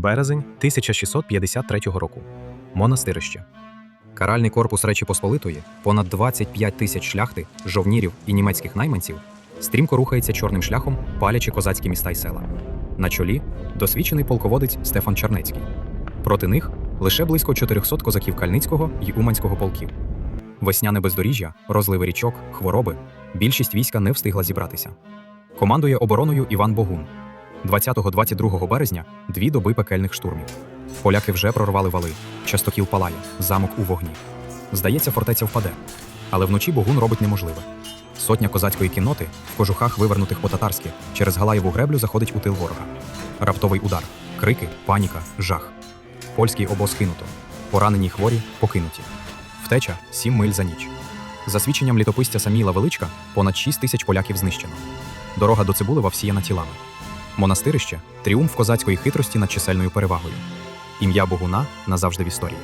Березень 1653 року. Монастирище. Каральний корпус Речі Посполитої, понад 25 тисяч шляхти, жовнірів і німецьких найманців, стрімко рухається чорним шляхом, палячи козацькі міста й села. На чолі досвідчений полководець Стефан Чернецький. Проти них лише близько 400 козаків Кальницького й Уманського полків. Весняне бездоріжжя, розливи річок, хвороби. Більшість війська не встигла зібратися. Командує обороною Іван Богун. 20-22 березня дві доби пекельних штурмів. Поляки вже прорвали вали, частокіл палає, замок у вогні. Здається, фортеця впаде. Але вночі Богун робить неможливе. Сотня козацької кінноти в кожухах, вивернутих по-татарськи, через Галаєву греблю заходить у тил ворога. Раптовий удар, крики, паніка, жах. Польський обоз кинуто. Поранені хворі покинуті. Втеча сім миль за ніч. За свідченням літописця Саміла Величка, понад 6 тисяч поляків знищено. Дорога до Цибулева всіяна тілами. Монастирище тріумф козацької хитрості над чисельною перевагою. Ім'я Богуна назавжди в історії.